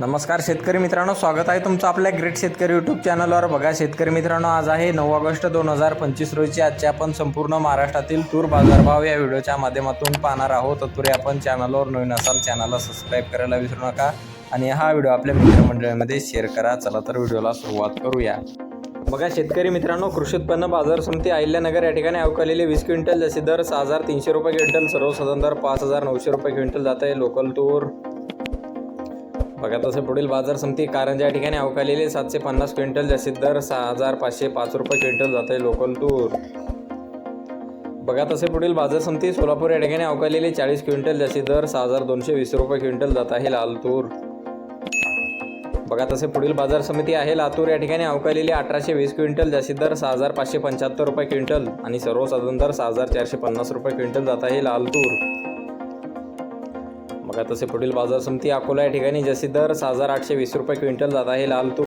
नमस्कार शेतकरी मित्रांनो स्वागत आहे तुमचं आपल्या ग्रेट शेतकरी यूट्यूब चॅनलवर बघा शेतकरी मित्रांनो आज आहे नऊ ऑगस्ट दोन हजार पंचवीस रोजी. आजचे आपण संपूर्ण महाराष्ट्रातील तूर बाजारभाव या व्हिडिओच्या माध्यमातून पाहणार आहोत. तत्पूर्वी आपण चॅनलवर नवीन असाल चॅनलला सबस्क्राईब करायला विसरू नका. आणि हा व्हिडिओ आपल्या मित्रमंडळीमध्ये शेअर करा. चला तर व्हिडिओला सुरुवात करूया. बघा शेतकरी मित्रांनो कृषी उत्पन्न बाजार समिती अहिल्यानगर या ठिकाणी अवकालेले वीस क्विंटल जसे दर सहा हजार तीनशे रुपये क्विंटल सर्वसाधारण दर पाच हजार नऊशे रुपये क्विंटल जात आहे लोकल तूर बघा तसे पुढील बाजार समिती कारण या ठिकाणी अवकालेले सातशे पन्नास क्विंटल जास्तीत दर सहा हजार पाचशे पाच रुपये क्विंटल जात आहे लोकल तूर. बघा तसे पुढील बाजार समिती सोलापूर या ठिकाणी अवकालेले चाळीस क्विंटल जास्तीत दर सहा हजार दोनशे वीस रुपये क्विंटल जात आहे लाल तूर. बघा तसे पुढील बाजार समिती आहे लातूर या ठिकाणी अवकालेले अठराशे वीस क्विंटल जास्तीत दर सहा हजार पाचशे पंच्याहत्तर रुपये क्विंटल आणि सर्वसाधारण दर सहा हजार चारशे पन्नास रुपये क्विंटल जात आहे लाल तूर. बघा तसे पुढील बाजार समिती अकोला या ठिकाणी जसे दर सहा हजार आठशे वीस रुपये क्विंटल जात आहे. लाल तूर